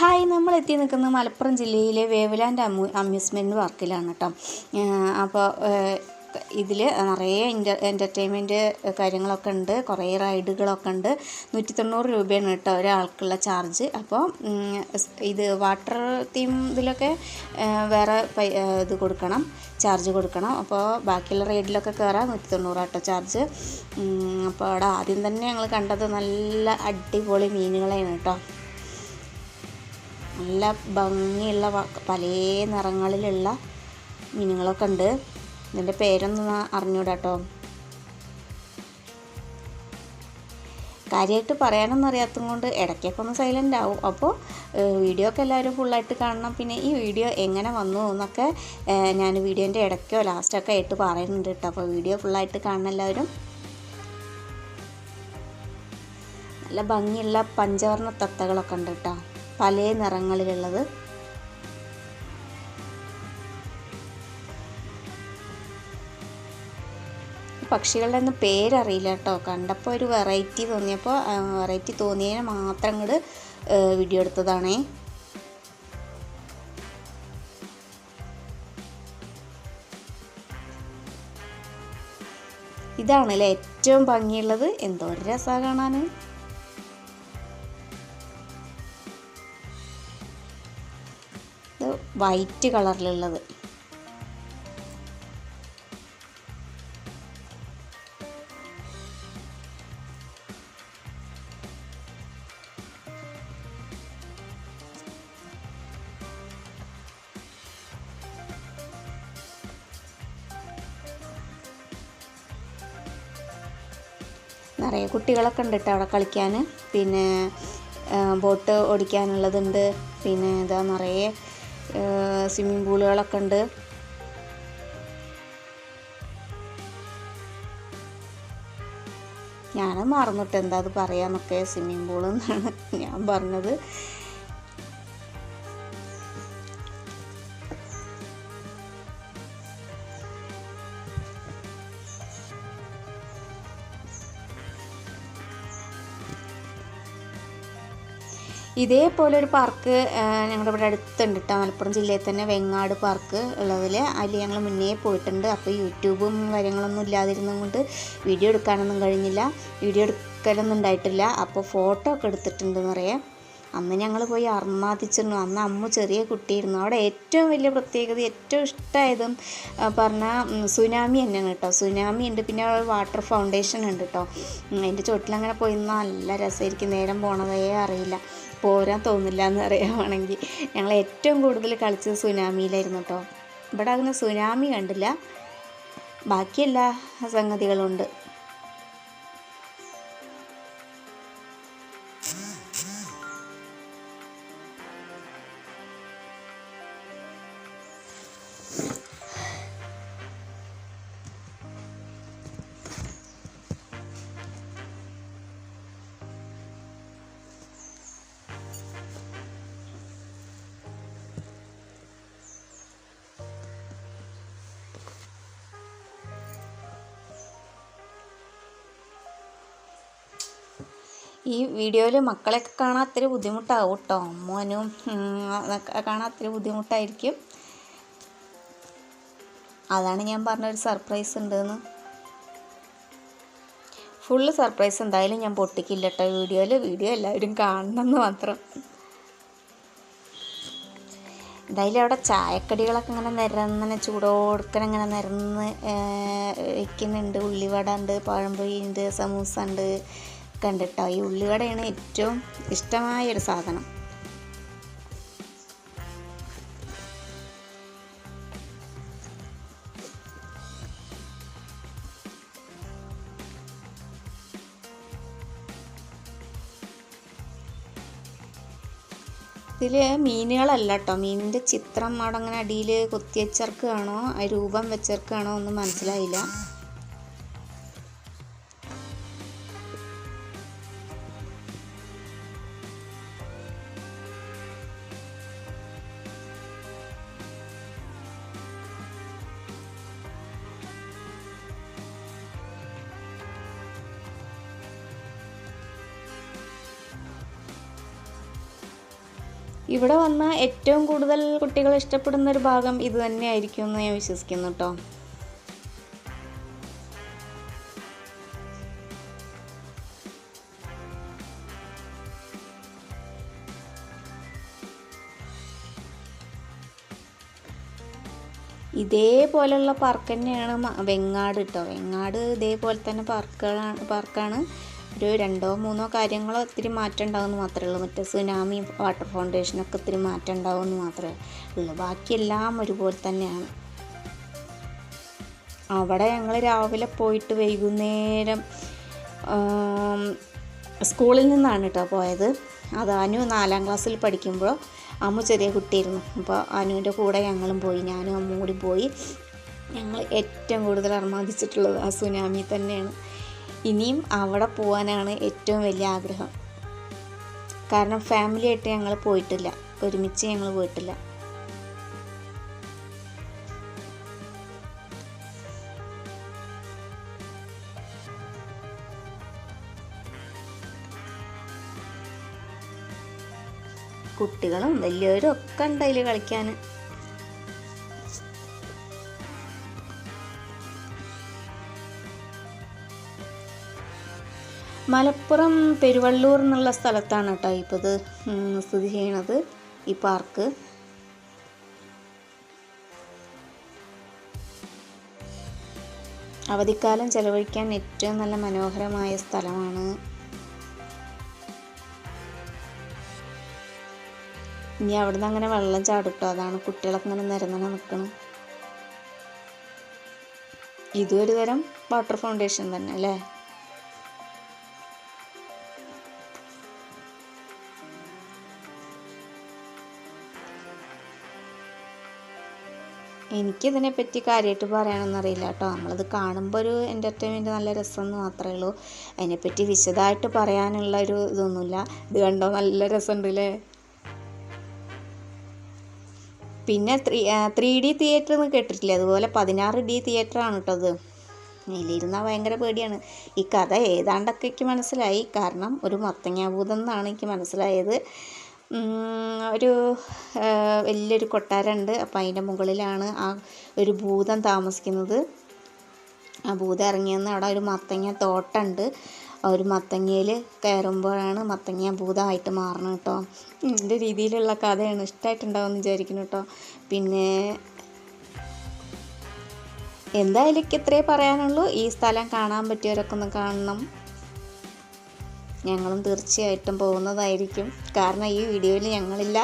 Hi നമ്മൾ എത്തി നിൽക്കുന്നത് മലപ്പുറം ജില്ലയിലെ വേവലാൻഡ് അമ്യൂ അമ്യൂസ്മെന്റ് പാർക്കിലാണ് കേട്ടോ. അപ്പോൾ ഇതിൽ നിറയെ എന്റർ എന്റർടൈൻമെന്റ് കാര്യങ്ങളൊക്കെ ഉണ്ട് കുറേ റൈഡുകളൊക്കെ ഉണ്ട്. നൂറ്റി തൊണ്ണൂറ് രൂപയാണ് കേട്ടോ ഒരാൾക്കുള്ള ചാർജ്. അപ്പോൾ ഇത് വാട്ടർ തീം ഇതിലൊക്കെ വേറെ ഇത് കൊടുക്കണം ചാർജ് കൊടുക്കണം. അപ്പോൾ ബാക്കിയുള്ള റൈഡിലൊക്കെ കയറാം നൂറ്റി തൊണ്ണൂറ് കേട്ടോ ചാർജ് അപ്പോൾ അവിടെ ആദ്യം തന്നെ ഞങ്ങൾ കണ്ടത് നല്ല അടിപൊളി മീനുകളാണ് കേട്ടോ. നല്ല ഭംഗിയുള്ള പല നിറങ്ങളിലുള്ള മീനുകളൊക്കെ ഉണ്ട്. ഇതിന്റെ പേരൊന്നും അറിഞ്ഞൂടാട്ടോ. കാര്യമായിട്ട് പറയാനൊന്നും അറിയാത്തത് കൊണ്ട് ഇടയ്ക്കൊക്കെ ഒന്ന് സൈലന്റ് ആവും. അപ്പോൾ വീഡിയോ ഒക്കെ എല്ലാവരും ഫുള്ളായിട്ട് കാണണം. പിന്നെ ഈ വീഡിയോ എങ്ങനെ വന്നു എന്നൊക്കെ ഞാൻ വീഡിയോന്റെ ഇടയ്ക്കോ ലാസ്റ്റൊക്കെ ആയിട്ട് പറയുന്നുണ്ട് കേട്ടോ. അപ്പോൾ വീഡിയോ ഫുള്ളായിട്ട് കാണണം എല്ലാവരും. നല്ല ഭംഗിയുള്ള പഞ്ചവർണ തത്തകളൊക്കെ ഉണ്ട് കേട്ടോ. പല നിറങ്ങളിലുള്ളത്. പക്ഷികളുടെ ഒന്നും പേരറിയില്ല കേട്ടോ. കണ്ടപ്പോൾ ഒരു വെറൈറ്റി തോന്നിയപ്പോൾ വെറൈറ്റി തോന്നിയതിന് മാത്രം അങ്ങോട്ട് വീഡിയോ എടുത്തതാണേ. ഇതാണല്ലേ ഏറ്റവും ഭംഗിയുള്ളത്. എന്തോ ഒരു രസമാണ് കാണാൻ. വൈറ്റ് കളറിലുള്ളത്. നിറയെ കുട്ടികളൊക്കെ ഉണ്ട് കേട്ടോ അവിടെ കളിക്കാൻ. പിന്നെ ബോട്ട് ഓടിക്കാനുള്ളതുണ്ട്. പിന്നെ ഇതാ നിറയെ സ്വിമ്മിങ് പൂളുകളൊക്കെ ഉണ്ട്. ഞാൻ മറന്നിട്ട് എന്താ അത് പറയാന്നൊക്കെ സ്വിമ്മിങ് പൂൾ എന്നാണ് ഞാൻ പറഞ്ഞത്. ഇതേപോലെ ഒരു പാർക്ക് ഞങ്ങളുടെ ഇവിടെ അടുത്തുണ്ട് കേട്ടോ മലപ്പുറം ജില്ലയിൽ തന്നെ വെങ്ങാട് പാർക്ക് ഉള്ളതിൽ അതിൽ ഞങ്ങൾ മുന്നേ പോയിട്ടുണ്ട്. അപ്പോൾ യൂട്യൂബും കാര്യങ്ങളൊന്നും ഇല്ലാതിരുന്നത് കൊണ്ട് വീഡിയോ എടുക്കാനൊന്നും കഴിഞ്ഞില്ല. വീഡിയോ എടുക്കലൊന്നും ഉണ്ടായിട്ടില്ല. അപ്പോൾ ഫോട്ടോ ഒക്കെ എടുത്തിട്ടുണ്ടെന്ന് പറയാം അന്ന് ഞങ്ങൾ പോയി അർമാദിച്ചിരുന്നു അന്ന് അമ്മ ചെറിയ കുട്ടിയായിരുന്നു. അവിടെ ഏറ്റവും വലിയ പ്രത്യേകത ഏറ്റവും ഇഷ്ടമായതും പറഞ്ഞാൽ സുനാമി തന്നെയാണ് കേട്ടോ. സുനാമി ഉണ്ട്. പിന്നെ വാട്ടർ ഫൗണ്ടേഷൻ ഉണ്ട് കേട്ടോ. അതിന്റെ ചുവട്ടിലങ്ങനെ പോയി. നല്ല രസമായിരിക്കും. നേരം പോണതേ അറിയില്ല. പോരാൻ തോന്നില്ല എന്ന് പറയുവാണെങ്കിൽ ഞങ്ങൾ ഏറ്റവും കൂടുതൽ കളിച്ചത് സുനാമിയിലായിരുന്നു കേട്ടോ ഇവിടെ അങ്ങനെ സുനാമി കണ്ടില്ല. ബാക്കി എല്ലാ ഈ വീഡിയോയിൽ മക്കളെയൊക്കെ കാണാൻ അത്ര ബുദ്ധിമുട്ടാവും കേട്ടോ മോനും കാണാൻ അത്ര ബുദ്ധിമുട്ടായിരിക്കും. അതാണ് ഞാൻ പറഞ്ഞ ഒരു സർപ്രൈസ് ഉണ്ടെന്ന്. ഫുള്ള് സർപ്രൈസ് എന്തായാലും ഞാൻ പൊട്ടിക്കില്ല കേട്ടോ വീഡിയോയിൽ വീഡിയോ എല്ലാവരും കാണണം എന്ന് മാത്രം. എന്തായാലും അവിടെ ചായക്കടികളൊക്കെ ഇങ്ങനെ നിരന്നനെ ചൂടോടുക്കനെ ഇങ്ങനെ നിരന്ന് വയ്ക്കുന്നുണ്ട് ഉള്ളിവട ഉണ്ട് പഴംപൊരി ഉണ്ട് സമൂസ ഉണ്ട്. ഒക്കെ ഉണ്ട് കേട്ടോ ഈ ഉള്ളിവടയാണ് ഏറ്റവും ഇഷ്ടമായ ഒരു സാധനം. ഇതിൽ മീനുകളല്ല കേട്ടോ മീനിന്റെ ചിത്രം അവിടെ അങ്ങനെ അടിയിൽ കൊത്തിയച്ചേർക്കുകയാണോ ആ രൂപം വെച്ചേർക്കുകയാണോ ഒന്നും മനസ്സിലായില്ല. ഇവിടെ വന്ന ഏറ്റവും കൂടുതൽ കുട്ടികൾ ഇഷ്ടപ്പെടുന്ന ഒരു ഭാഗം ഇത് തന്നെയായിരിക്കും എന്ന് ഞാൻ വിശ്വസിക്കുന്നു കേട്ടോ. ഇതേപോലെയുള്ള പാർക്ക് തന്നെയാണ് വെങ്ങാട് കേട്ടോ വെങ്ങാട് ഇതേപോലെ തന്നെ പാർക്കുകളാണ് പാർക്കാണ് ഒരു രണ്ടോ മൂന്നോ കാര്യങ്ങളോ ഒത്തിരി മാറ്റം ഉണ്ടാവുമെന്ന് മാത്രമേ ഉള്ളൂ. മറ്റേ സുനാമി വാട്ടർ ഫൗണ്ടേഷനൊക്കെ ഒത്തിരി മാറ്റം ഉണ്ടാവുമെന്ന് മാത്രമേ ഉള്ളൂ. ബാക്കിയെല്ലാം ഒരുപോലെ തന്നെയാണ്. അവിടെ ഞങ്ങൾ രാവിലെ പോയിട്ട് വൈകുന്നേരം സ്കൂളിൽ നിന്നാണ് കേട്ടോ പോയത്. അത് അനു നാലാം ക്ലാസ്സിൽ പഠിക്കുമ്പോൾ അമ്മ ചെറിയ കുട്ടിയായിരുന്നു. അപ്പോൾ അനുവിന്റെ കൂടെ ഞങ്ങളും പോയി. ഞാനും അമ്മ കൂടി പോയി. ഞങ്ങൾ ഏറ്റവും കൂടുതൽ അർമാദിച്ചിട്ടുള്ളത് ആ സുനാമി തന്നെയാണ്. ഇനിയും അവിടെ പോകാനാണ് ഏറ്റവും വലിയ ആഗ്രഹം. കാരണം ഫാമിലി ആയിട്ട് ഞങ്ങൾ പോയിട്ടില്ല. ഒരുമിച്ച് ഞങ്ങൾ പോയിട്ടില്ല. കുട്ടികളും വലിയവരും ഒക്കെ ഉണ്ട് കളിക്കാൻ മലപ്പുറം പെരുവള്ളൂർ എന്നുള്ള സ്ഥലത്താണ് കേട്ടോ ഇപ്പോൾ ഇത് സ്ഥിതി ചെയ്യണത് ഈ പാർക്ക്. അവധിക്കാലം ചെലവഴിക്കാൻ ഏറ്റവും നല്ല മനോഹരമായ സ്ഥലമാണ് ഇനി അവിടുന്ന് അങ്ങനെ വെള്ളം ചാടിട്ടോ. അതാണ് കുട്ടികളൊക്കെ ഇങ്ങനെ നിരന്നണ നിൽക്കണം ഇതും ഒരു തരം വാട്ടർ ഫൗണ്ടേഷൻ തന്നെ അല്ലേ? എനിക്കിതിനെപ്പറ്റി കാര്യമായിട്ട് പറയാനൊന്നറിയില്ല കേട്ടോ. നമ്മളത് കാണുമ്പോൾ ഒരു എന്റർടൈൻമെന്റ് നല്ല രസമെന്ന് മാത്രമേ ഉള്ളൂ. അതിനെപ്പറ്റി വിശദമായിട്ട് പറയാനുള്ള ഒരു ഇതൊന്നുമില്ല. ഇത് കണ്ടോ? നല്ല രസമുണ്ടല്ലേ പിന്നെ ത്രീ ത്രീ ഡി തിയേറ്റർ എന്ന് കേട്ടിട്ടില്ലേ? അതുപോലെ പതിനാറ് ഡി തിയേറ്റർ ആണ് കേട്ടോ അത്. ഇതിലിരുന്നാൽ ഭയങ്കര പേടിയാണ്. ഈ കഥ ഏതാണ്ടൊക്കെ എനിക്ക് മനസ്സിലായി. കാരണം ഒരു മത്തങ്ങാഭൂതം എന്നാണ് എനിക്ക് മനസ്സിലായത്. ഒരു വലിയൊരു കൊട്ടാരമുണ്ട് അപ്പം അതിന്റെ മുകളിലാണ് ആ ഒരു ഭൂതം താമസിക്കുന്നത്. ആ ഭൂതം ഇറങ്ങിയെന്ന് അവിടെ ഒരു മത്തങ്ങ തോട്ടമുണ്ട് ഒരു മത്തങ്ങയിൽ കയറുമ്പോഴാണ് മത്തങ്ങ ഭൂതമായിട്ട് മാറണം കേട്ടോ എന്റെ രീതിയിലുള്ള കഥയാണ് ഇഷ്ടമായിട്ടുണ്ടാവുമെന്ന് വിചാരിക്കുന്നു കേട്ടോ പിന്നെ എന്തായാലും എനിക്ക് ഇത്രേ പറയാനുള്ളൂ. ഈ സ്ഥലം കാണാൻ പറ്റിയവരൊക്കെ ഒന്ന് കാണണം. ഞങ്ങളും തീർച്ചയായിട്ടും പോകുന്നതായിരിക്കും. കാരണം ഈ വീഡിയോയിൽ ഞങ്ങളില്ല.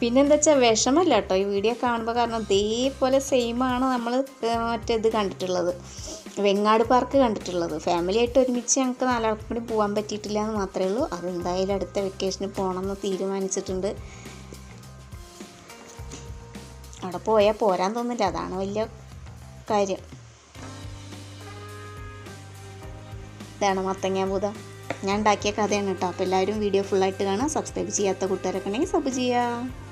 പിന്നെന്താ വെച്ചാൽ വിഷമല്ല കേട്ടോ ഈ വീഡിയോ കാണുമ്പോൾ കാരണം ഇതേപോലെ സെയിമാണ് നമ്മൾ മറ്റേത് കണ്ടിട്ടുള്ളത്. വെങ്ങാട് പാർക്ക് കണ്ടിട്ടുള്ളത്. ഫാമിലി ആയിട്ട് ഒരുമിച്ച് ഞങ്ങൾക്ക് നാലാൾക്കും കൂടി പോകാൻ പറ്റിയിട്ടില്ല എന്ന് മാത്രമേ ഉള്ളൂ. അതെന്തായാലും അടുത്ത വെക്കേഷന് പോകണമെന്ന് തീരുമാനിച്ചിട്ടുണ്ട്. അവിടെ പോയാൽ പോരാൻ തോന്നില്ല. അതാണ് വലിയ കാര്യം. ഇതാണ് മത്തങ്ങ ഭൂതം ഞാൻ ഉണ്ടാക്കിയ കഥയാണ് കേട്ടോ. അപ്പോൾ എല്ലാവരും വീഡിയോ ഫുള്ളായിട്ട് കാണാം സബ്സ്ക്രൈബ് ചെയ്യാത്ത കൂട്ടുകാരൊക്കെ ഉണ്ടെങ്കിൽ സബ് ചെയ്യുക.